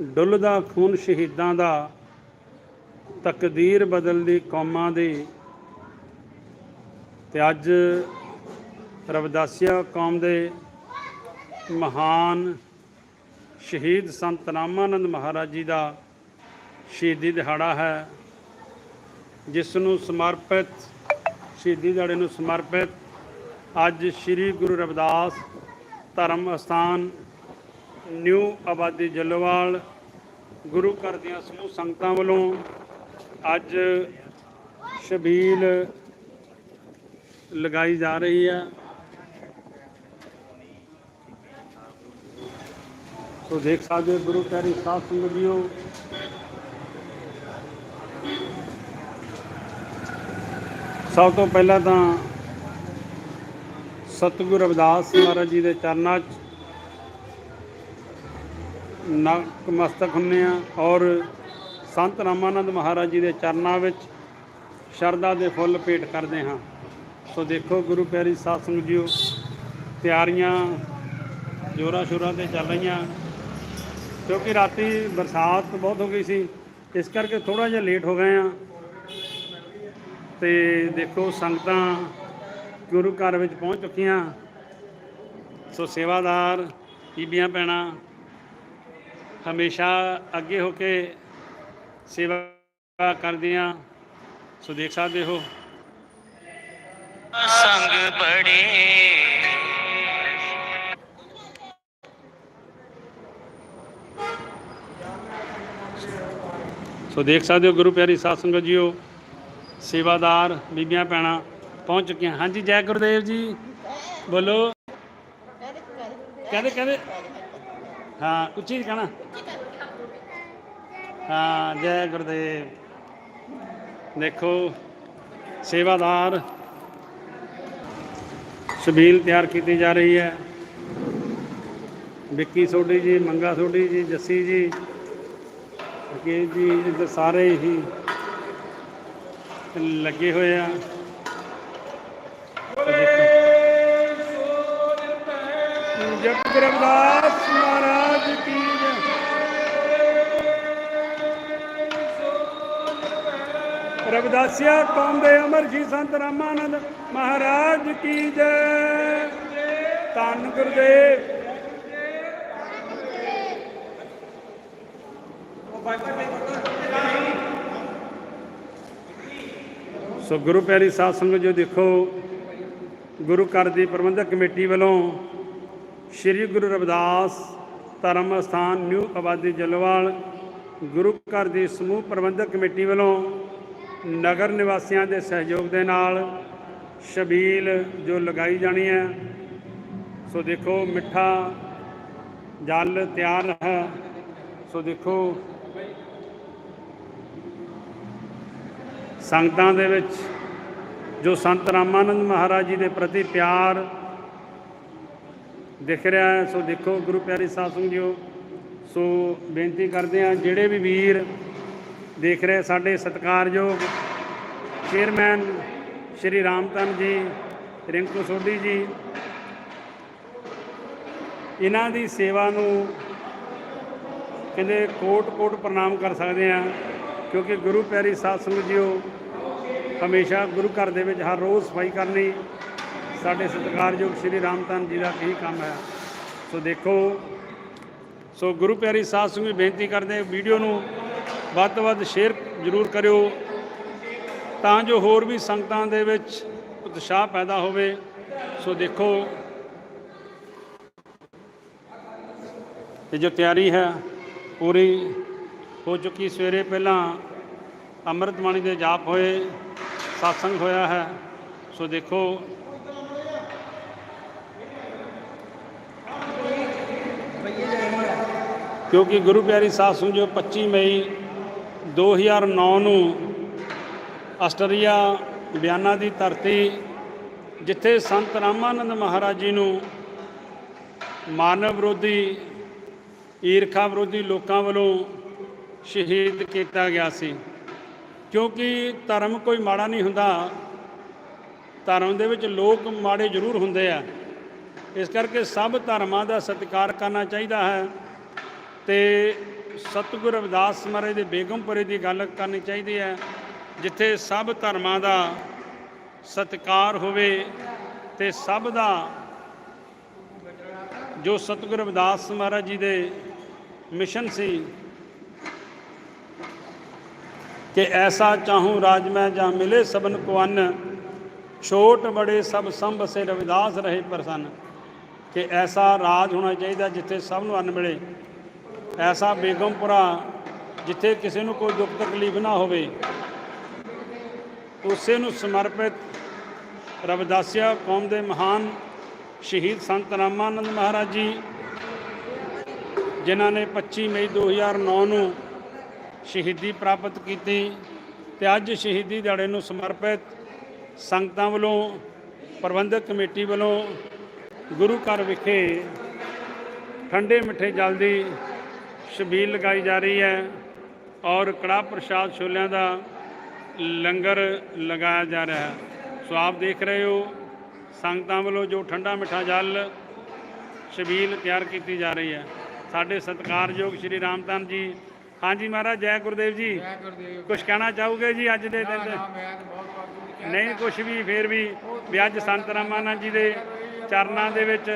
ਡੁੱਲਦਾ ਖੂਨ ਸ਼ਹੀਦਾਂ ਦਾ, ਤਕਦੀਰ ਬਦਲਦੀ ਕੌਮਾਂ ਦੀ। ਤੇ ਅੱਜ ਰਵਦਾਸੀਆ ਕੌਮ ਦੇ ਮਹਾਨ ਸ਼ਹੀਦ ਸੰਤ ਰਾਮਾਨੰਦ ਮਹਾਰਾਜ ਜੀ ਦਾ ਸ਼ਹੀਦੀ ਦਿਹਾੜਾ ਹੈ, ਜਿਸ ਨੂੰ ਸਮਰਪਿਤ, ਸ਼ਹੀਦੀ ਦਿਹਾੜੇ ਨੂੰ ਸਮਰਪਿਤ ਅੱਜ ਸ੍ਰੀ ਗੁਰੂ ਰਵਿਦਾਸ ਧਰਮ ਅਸਥਾਨ ਨਿਊ ਆਬਾਦੀ ਜੱਲੋਵਾਲ ਗੁਰੂ ਘਰ ਦੀਆਂ ਸਮੂਹ ਸੰਗਤਾਂ ਵੱਲੋਂ ਅੱਜ ਸ਼ਬੀਲ ਲਗਾਈ ਜਾ ਰਹੀ ਹੈ ਸੋ ਦੇਖ ਸਕਦੇ ਹੋ ਗੁਰੂ ਪਿਆਰੀ ਸਾਧ ਸੰਗਤ ਜੀਓ। ਸਭ ਤੋਂ ਪਹਿਲਾਂ ਤਾਂ ਸਤਿਗੁਰੂ ਰਵਿਦਾਸ ਮਹਾਰਾਜ ਜੀ ਦੇ ਚਰਨਾਂ 'ਚ ਨਕਮਸਤਕ ਹੁੰਨੇ ਆ ਔਰ ਸੰਤ ਰਾਮਾਨੰਦ ਮਹਾਰਾਜ ਜੀ ਦੇ ਚਰਨਾਂ ਵਿੱਚ ਸ਼ਰਧਾ ਦੇ ਫੁੱਲ ਭੇਟ ਕਰਦੇ ਹਾਂ। ਸੋ ਦੇਖੋ ਗੁਰੂ ਪਿਆਰੀ ਸਾਧ ਸੰਗਤ ਜੀਓ, ਤਿਆਰੀਆਂ ਜੋਰਾਂ ਸ਼ੋਰਾਂ ਤੇ ਚੱਲ ਰਹੀਆਂ। ਕਿਉਂਕਿ ਰਾਤੀ ਬਰਸਾਤ ਬਹੁਤ ਹੋ ਗਈ ਸੀ, ਇਸ ਕਰਕੇ ਥੋੜਾ ਜਿਹਾ ਲੇਟ ਹੋ ਗਏ ਆ ਤੇ ਦੇਖੋ ਸੰਗਤਾਂ ਗੁਰੂ ਘਰ ਵਿੱਚ ਪਹੁੰਚ ਚੁੱਕੀਆਂ। ਸੋ ਸੇਵਾਦਾਰ, ਬੀਬੀਆਂ, ਭੈਣਾਂ ਹਮੇਸ਼ਾ ਅੱਗੇ ਹੋ ਕੇ ਸੇਵਾ ਕਰਦੀਆਂ। ਸੋ ਦੇਖ ਸਕਦੇ ਹੋ। ਸੰਗ ਬੜੇ। ਸੋ ਦੇਖ ਸਕਦੇ ਹੋ ਗੁਰੂ ਪਿਆਰੀ ਸਾਧ ਸੰਗਤ ਜੀਓ। ਸੇਵਾਦਾਰ ਬੀਬੀਆਂ ਭੈਣਾਂ ਪਹੁੰਚ ਚੁੱਕੀਆਂ। ਹਾਂਜੀ ਜੈ ਗੁਰਦੇਵ ਜੀ। ਬੋਲੋ। ਕਹਿੰਦੇ ਕਹਿੰਦੇ? ਹਾਂ ਉੱਚੀ ਕਹਿਣਾ? ਹਾਂ ਜੈ ਗੁਰਦੇਵ। ਦੇਖੋ ਸੇਵਾਦਾਰ। ਛਬੀਲ ਤਿਆਰ ਕੀਤੀ ਜਾ ਰਹੀ ਹੈ। ਵਿੱਕੀ ਸੋਢੀ ਜੀ ਮੰਗਾ ਸੋਢੀ ਜੀ ਜੱਸੀ ਜੀ ਕਿ ਜੀ ਇੱਧਰ ਸਾਰੇ ਹੀ ਲੱਗੇ ਹੋਏ ਆ। ਤੇ ਦੇਖੋ। ਜਪ ਰਵਿਦਾਸ ਮਹਾਰਾਜ। ਰਵਿਦਾਸੀਆ ਕੌਮ ਦੇ ਅਮਰ ਜੀ ਸੰਤ ਰਾਮਾਨੰਦ ਮਹਾਰਾਜ ਕੀ ਜੈ। ਧੰਨ ਗੁਰਦੇਵ। ਸੋ ਗੁਰੂ ਪਿਆਰੀ ਸਾਧ ਸੰਗਤ ਜੋ ਦੇਖੋ, ਗੁਰੂ ਘਰ ਦੀ ਪ੍ਰਬੰਧਕ ਕਮੇਟੀ ਵੱਲੋਂ ਸ੍ਰੀ ਗੁਰੂ ਰਵਿਦਾਸ ਧਰਮ ਅਸਥਾਨ ਨਿਊ ਆਬਾਦੀ ਜਲਵਾਲ ਗੁਰੂ ਘਰ ਦੀ ਸਮੂਹ ਪ੍ਰਬੰਧਕ ਕਮੇਟੀ ਵੱਲੋਂ ਨਗਰ ਨਿਵਾਸੀਆਂ ਦੇ ਸਹਿਯੋਗ ਦੇ ਨਾਲ ਸ਼ਬੀਲ ਜੋ ਲਗਾਈ ਜਾਣੀ ਹੈ, ਸੋ ਦੇਖੋ ਮਿੱਠਾ ਜਲ ਤਿਆਰ ਹੈ, ਸੋ ਦੇਖੋ ਸੰਗਤਾਂ ਦੇ ਵਿੱਚ ਜੋ ਸੰਤ ਰਾਮਾਨੰਦ ਮਹਾਰਾਜ ਜੀ ਦੇ ਪ੍ਰਤੀ ਪਿਆਰ ਦਿਖ ਰਿਹਾ ਹੈ, ਸੋ ਦੇਖੋ ਗੁਰੂ ਪਿਆਰੀ ਸਾਧ ਸੰਗਤ ਜੀਓ, ਸੋ ਬੇਨਤੀ ਕਰਦੇ ਆ ਜਿਹੜੇ ਵੀ ਵੀਰ ਦੇਖ ਰਹੇ ਸਾਡੇ ਸਤਿਕਾਰਯੋਗ ਚੇਅਰਮੈਨ ਸ਼੍ਰੀ ਰਾਮਤਨ ਜੀ, ਰਿੰਕੂ ਸੋਢੀ ਜੀ, ਇਹਨਾਂ ਦੀ ਸੇਵਾ ਨੂੰ ਕਹਿੰਦੇ ਕੋਟ ਕੋਟ ਪ੍ਰਣਾਮ ਕਰ ਸਕਦੇ ਆ ਕਿਉਂਕਿ ਗੁਰੂ ਪਿਆਰੀ ਸਾਧ ਸੰਗਤ ਜੀਓ, ਹਮੇਸ਼ਾ ਗੁਰੂ ਘਰ ਦੇ ਵਿੱਚ ਹਰ ਰੋਜ਼ ਸਫ਼ਾਈ ਕਰਨੀ ਸਾਡੇ ਸਤਿਕਾਰਯੋਗ ਸ਼੍ਰੀ ਰਾਮਤਨ ਜੀ ਦਾ ਇਹੀ ਕੰਮ ਹੈ। ਸੋ ਦੇਖੋ, ਸੋ ਗੁਰੂ ਪਿਆਰੀ ਸਾਧ ਸੰਗਤ ਨੂੰ ਬੇਨਤੀ ਕਰਦੇ ਵੀਡੀਓ ਨੂੰ ਵੱਧ ਤੋਂ ਵੱਧ ਸ਼ੇਅਰ ਜ਼ਰੂਰ ਕਰਿਓ। ਤਾਂ ਜੋ ਹੋਰ ਵੀ ਸੰਗਤਾਂ ਦੇ ਵਿੱਚ ਉਤਸ਼ਾਹ ਪੈਦਾ ਹੋਵੇ। ਸੋ ਦੇਖੋ, ਇਹ ਜੋ ਤਿਆਰੀ ਹੈ, ਪੂਰੀ ਹੋ ਚੁੱਕੀ। ਸਵੇਰੇ ਪਹਿਲਾਂ ਅੰਮ੍ਰਿਤ ਬਾਣੀ ਦੇ ਜਾਪ ਹੋਏ satsang ਹੋਇਆ ਹੈ। ਸੋ ਦੇਖੋ ਕਿਉਂਕਿ ਗੁਰੂ ਪਿਆਰੀ ਸਾਧ ਸੰਗਤ ਜੋ 25 ਮਈ 2009 ਨੂੰ ਆਸਟਰੀਆ ਬਿਆਨਾ ਦੀ ਧਰਤੀ ਜਿੱਥੇ ਸੰਤ ਰਾਮਾਨੰਦ ਮਹਾਰਾਜ ਜੀ ਨੂੰ ਮਾਨਵ ਵਿਰੋਧੀ, ਈਰਖਾ ਵਿਰੋਧੀ ਲੋਕਾਂ ਵੱਲੋਂ ਸ਼ਹੀਦ ਕੀਤਾ ਗਿਆ ਸੀ। ਕਿਉਂਕਿ ਧਰਮ ਕੋਈ ਮਾੜਾ ਨਹੀਂ ਹੁੰਦਾ, ਧਰਮ ਦੇ ਵਿੱਚ ਲੋਕ ਮਾੜੇ ਜ਼ਰੂਰ ਹੁੰਦੇ ਆ। ਇਸ ਕਰਕੇ ਸਭ ਧਰਮਾਂ ਦਾ ਸਤਿਕਾਰ ਕਰਨਾ ਚਾਹੀਦਾ ਹੈ। ਤੇ ਸਤਿਗੁਰ ਰਵਿਦਾਸ ਮਹਾਰਾਜ ਦੇ ਬੇਗਮਪੁਰੇ ਦੀ ਗੱਲ ਕਰਨੀ ਚਾਹੀਦੀ ਹੈ, ਜਿੱਥੇ ਸਭ ਧਰਮਾਂ ਦਾ ਸਤਿਕਾਰ ਹੋਵੇ ਤੇ ਸਭ ਦਾ ਜੋ ਸਤਿਗੁਰ ਰਵਿਦਾਸ ਮਹਾਰਾਜ ਜੀ ਦੇ ਮਿਸ਼ਨ ਸੀ ਕਿ ਐਸਾ ਚਾਹੂੰ ਰਾਜ ਮੈਂ ਜਾਂ ਮਿਲੇ ਸਭਨ ਕੋ ਅੰਨ, ਛੋਟ ਬੜੇ ਸਭ ਸੰਭ ਸੇ ਰਵਿਦਾਸ ਰਹੇ ਪ੍ਰਸੰਨ, ਕਿ ਐਸਾ ਰਾਜ ਹੋਣਾ ਚਾਹੀਦਾ ਜਿੱਥੇ ਸਭ ਨੂੰ ਅੰਨ ਮਿਲੇ। ਐਸਾ ਬੇਗਮਪੁਰਾ ਜਿੱਥੇ ਕਿਸੇ ਨੂੰ ਕੋਈ ਦੁੱਖ ਤਕਲੀਫ ਨਾ ਹੋਵੇ, ਉਸੇ ਨੂੰ ਸਮਰਪਿਤ ਰਵਿਦਾਸੀਆ ਕੌਮ ਦੇ ਮਹਾਨ ਸ਼ਹੀਦ ਸੰਤ ਰਾਮਾਨੰਦ ਮਹਾਰਾਜ ਜੀ, ਜਿਨ੍ਹਾਂ ਨੇ 25 ਮਈ 2009 ਨੂੰ ਸ਼ਹੀਦੀ ਪ੍ਰਾਪਤ ਕੀਤੀ ਤੇ ਅੱਜ ਸ਼ਹੀਦੀ ਦਿਹਾੜੇ ਨੂੰ ਸਮਰਪਿਤ ਸੰਗਤਾਂ ਵੱਲੋਂ, ਪ੍ਰਬੰਧਕ ਕਮੇਟੀ ਵੱਲੋਂ ਗੁਰੂ ਘਰ ਵਿਖੇ ਠੰਡੇ ਮਿੱਠੇ ਜਲ ਦੀ ਛਬੀਲ ਲਗਾਈ ਜਾ ਰਹੀ ਹੈ ਔਰ ਕੜਾਹ ਪ੍ਰਸ਼ਾਦ ਛੋਲਿਆਂ ਦਾ ਲੰਗਰ ਲਗਾਇਆ ਜਾ ਰਿਹਾ ਹੈ। ਸੋ ਆਪ ਦੇਖ ਰਹੇ ਹੋ ਸੰਗਤਾਂ ਵੱਲੋਂ ਜੋ ਠੰਡਾ ਮਿੱਠਾ ਜਲ ਛਬੀਲ ਤਿਆਰ ਕੀਤੀ ਜਾ ਰਹੀ ਹੈ। ਸਾਡੇ ਸਤਿਕਾਰਯੋਗ ਸ਼੍ਰੀ ਰਾਮਤਨ ਜੀ। ਹਾਂਜੀ ਮਹਾਰਾਜ ਜੈ ਗੁਰਦੇਵ ਜੀ। ਜੈ ਗੁਰਦੇਵ। ਕੁਝ ਕਹਿਣਾ ਚਾਹੋਗੇ ਜੀ ਅੱਜ ਦੇ ਦਿਨ? ਨਹੀਂ ਕੁਝ ਵੀ ਫੇਰ ਵੀ ਵੀ ਅੱਜ ਸੰਤ ਰਾਮਾਨੰਦ ਜੀ ਦੇ ਚਰਨਾਂ ਦੇ ਵਿੱਚ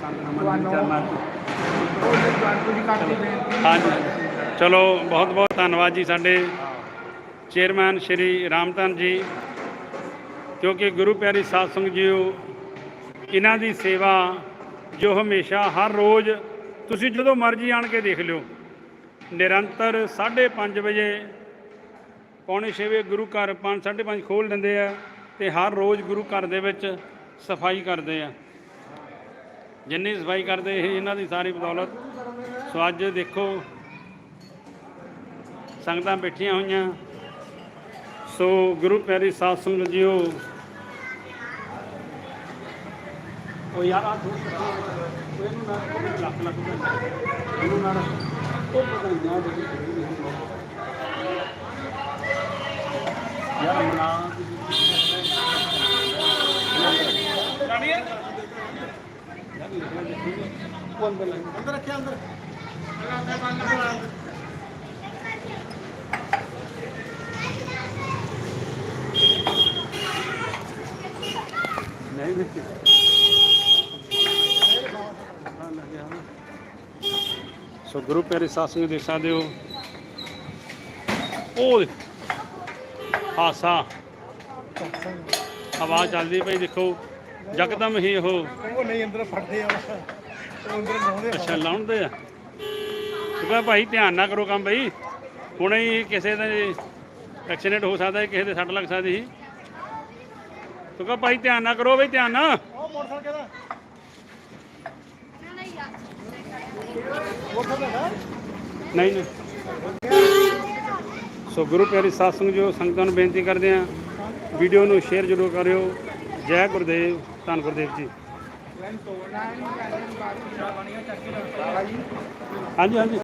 ਸੰਤ ਚਰਨਾਂ 'ਚ ਬੇਨਤੀ ਹਾਂਜੀ। ਚਲੋ ਬਹੁਤ ਬਹੁਤ ਧੰਨਵਾਦ ਜੀ ਸਾਡੇ ਚੇਅਰਮੈਨ ਸ਼੍ਰੀ ਰਾਮਤਨ ਜੀ ਕਿਉਂਕਿ ਗੁਰੂ ਪਿਆਰੀ ਸਾਧ ਸੰਗਤ ਜੀਓ ਇਹਨਾਂ ਦੀ ਸੇਵਾ ਜੋ ਹਮੇਸ਼ਾ ਹਰ ਰੋਜ਼ ਤੁਸੀਂ ਜਦੋਂ ਮਰਜ਼ੀ ਆਣ ਕੇ ਦੇਖ ਲਿਓ। ਨਿਰੰਤਰ 5:30 ਵਜੇ ਪੌਣੇ ਛੇ ਵਜੇ ਗੁਰੂ ਘਰ 5 5:30 ਖੋਲ ਦਿੰਦੇ ਆ ਤੇ ਹਰ ਰੋਜ਼ ਗੁਰੂ ਘਰ ਦੇ ਵਿੱਚ ਸਫ਼ਾਈ ਕਰਦੇ ਆ। ਜਿੰਨੀ ਸਫ਼ਾਈ ਕਰਦੇ ਇਹ ਇਹਨਾਂ ਦੀ ਸਾਰੀ ਬਦੌਲਤ। ਸੋ ਅੱਜ ਦੇਖੋ, ਸੰਗਤਾਂ ਬੈਠੀਆਂ ਹੋਈਆਂ। ਸੋ ਗੁਰੂ ਪਿਆਰੀ ਸਾਧ ਸੰਗਤ ਜੀਓ। ਉਹ ਯਾਰ ਆ ਥੋੜਾ ਇਹਨੂੰ ਨਾ ਲੱਖ ਲੱਖ ਇਹਨੂੰ ਨਾ ਉਹ ਪਤਾ ਨਹੀਂ ਨਾ ਯਾਰ, ਮਨਾ। ਉਹ ਅੰਦਰ ਰੱਖਿਆ ਅੰਦਰ ਨਹੀਂ ਵਿੱਚ ਸੋ ਗੁਰੂ ਪਿਆਰੇ ਸਾਧ ਨੂੰ ਦੇਖ ਸਕਦੇ ਹੋ। ਉਹ ਹਾਸਾ। ਆਵਾਜ਼ ਚੱਲਦੀ ਪਈ ਦੇਖੋ। ਯਕਦਮ ਹੀ ਉਹ ਉਹ ਨਹੀਂ ਅੰਦਰ ਫੜਦੇ ਆ। ਉਹ ਅੰਦਰ ਲਾਉਂਦੇ ਅੱਛਾ ਲਾਉਂਦੇ ਆ। ਭਾਈ ਧਿਆਨ ਨਾ ਕਰੋ ਕੰਮ ਬਈ। ਹੁਣੇ ਹੀ ਕਿਸੇ ਦਾ ਐਕਸੀਡੈਂਟ ਹੋ ਸਕਦਾ ਹੈ ਕਿਸੇ ਦੇ ਸੱਟ ਲੱਗ ਸਕਦੀ ਸੀ। ਤੂੰ ਕਹ ਭਾਈ ਧਿਆਨ ਨਾ ਕਰੋ ਬਈ ਧਿਆਨ ਨਾ। ਉਹ ਮੋਟਰਸਾਈਕਲ ਦਾ ਮੋਟਰਸਾਈਕਲ ਦਾ ਨਹੀਂ ਨਹੀਂ। ਸੋ ਗੁਰੂ ਪਿਆਰੀ ਸਾਧ ਸੰਗਤ ਜੋ ਸੰਗਤਾਂ ਨੂੰ ਬੇਨਤੀ ਕਰਦੇ ਆ ਵੀਡੀਓ ਨੂੰ ਸ਼ੇਅਰ ਜ਼ਰੂਰ ਕਰਿਓ। ਜੈ ਗੁਰਦੇਵ ਧੰਨ ਗੁਰਦੇਵ ਜੀ। ਹਾਂਜੀ ਹਾਂਜੀ।